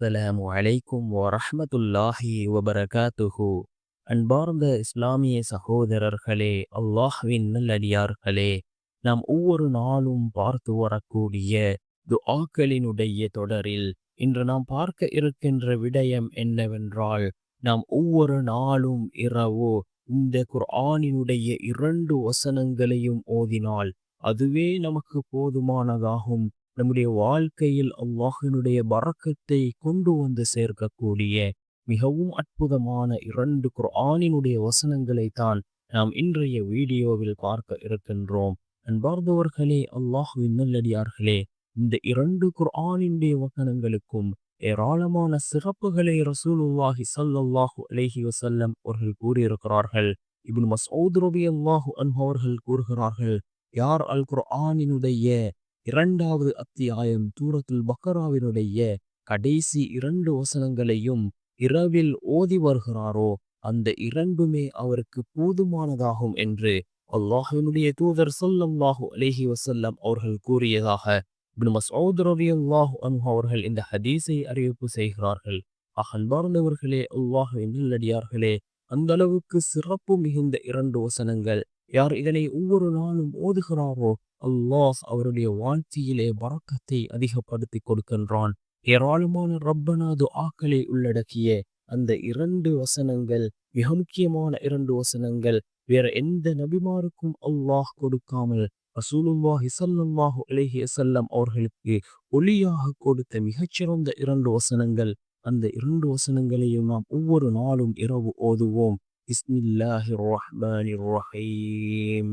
அஸ்லாம் வலைக்கும் வரஹ்மத்துல்லாஹி வபரகாத்துஹு. அன்பார்ந்த இஸ்லாமிய சகோதரர்களே அல்லாஹ்வின் நல்லடியார்களே நாம் ஒவ்வொரு நாளும் பார்த்து வரக்கூடிய துஆக்களினுடைய தொடரில் இன்று நாம் பார்க்க இருக்கின்ற விடயம் என்னவென்றால் நாம் ஒவ்வொரு நாளும் இரவு இந்த குர்ஆனினுடைய இரண்டு வசனங்களையும் ஓதினால் அதுவே நமக்கு போதுமானதாகும். நம்முடைய வாழ்க்கையில் அல்லாஹினுடைய பறக்கத்தை கொண்டு வந்து சேர்க்கக்கூடிய மிகவும் அற்புதமான இரண்டு குர்ஆனினுடைய வசனங்களை தான் நாம் இன்றைய வீடியோவில் பார்க்க இருக்கின்றோம். அன்பார்ந்தவர்களே அல்லாஹுவின் நல்லடியார்களே இந்த இரண்டு குர்ஆனினுடைய வசனங்களுக்கும் ஏராளமான சிறப்புகளை ரசூலுல்லாஹி சல்லாஹு அலைஹி வசல்லம் அவர்கள் கூறியிருக்கிறார்கள். இபின் மசௌத் ரபி அல்லாஹு அன்ஹு அவர்கள் கூறுகிறார்கள் யார் அல் குர்ஆனினுடைய இரண்டாவது அத்தியாயம் தூரத்தில் பக்கராவினுடைய கடைசி இரண்டு வசனங்களையும் இரவில் ஓதி வருகிறாரோ அந்த இரண்டுமே அவருக்கு போதுமானதாகும் என்று அல்லாஹினுடைய தூதர் ஸல்லல்லாஹு அலேஹி வசல்லம் அவர்கள் கூறியதாக அவர்கள் இந்த ஹதீஸை அறிவிப்பு செய்கிறார்கள். அகன்பார்ந்தவர்களே அல்லாஹுவின் நல்லடியார்களே அந்த அளவுக்கு சிறப்பு மிகுந்த இரண்டு வசனங்கள் யார் இதனை ஒவ்வொரு நாளும் ஓதுகிறாரோ அல்லாஹ் அவருடைய வாழ்க்கையிலே வரக்கத்தை அதிகப்படுத்தி கொடுக்கின்றான். ஏராளமான ரப்பனாது ஆக்களை உள்ளடக்கிய அந்த இரண்டு வசனங்கள் மிக முக்கியமான இரண்டு வசனங்கள் வேற எந்த நபிமாருக்கும் அல்லாஹ் கொடுக்காமல் ரசூலுல்லாஹி ஸல்லல்லாஹு அலைஹி வஸல்லம் அவர்களுக்கு ஒளியாக கொடுத்த மிகச்சிறந்த இரண்டு வசனங்கள். அந்த இரண்டு வசனங்களையும் நாம் ஒவ்வொரு நாளும் இரவு ஓதுவோம். இஸ்மில்லாஹி ரஹ்மானி ரஹீம்.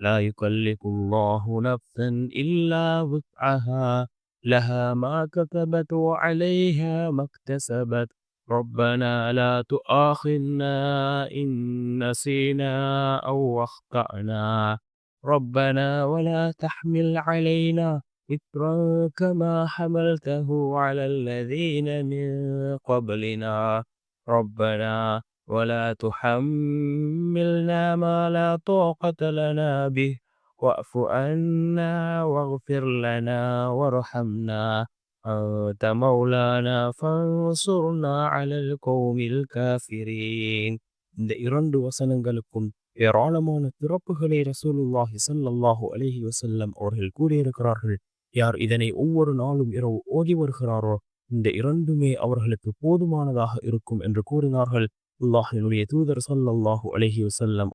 لا يكلف الله نفسا إلا وسعها. لها ما كسبت وعليها ما اكتسبت. ربنا لا تؤاخذنا إن نسينا أو أخطأنا. ربنا ولا تحمل علينا إثرا كما حملته على الذين من قبلنا. ربنا ولا تحملنا ما لا طاقة لنا به واعف عنا واغفر لنا وارحمنا أنت مولانا فانصرنا على القوم الكافرين இந்த இரண்டு வசனங்களுக்கும் ஏராளமான சிறப்புகளை ரசூலுல்லாஹி ஸல்லல்லாஹு அலைஹி வஸல்லம் அவர்கள் கூறியிருக்கிறார்கள் யார் இதனை ஒவ்வொரு நாளும் இரவு ஓதி வருகிறாரோ இந்த இரண்டுமே அவர்களுக்கு போதுமானதாக இருக்கும் என்று கூறினார்கள் அல்லாஹினுடைய தூதர் ஸல்லல்லாஹு அலைஹி வஸல்லம்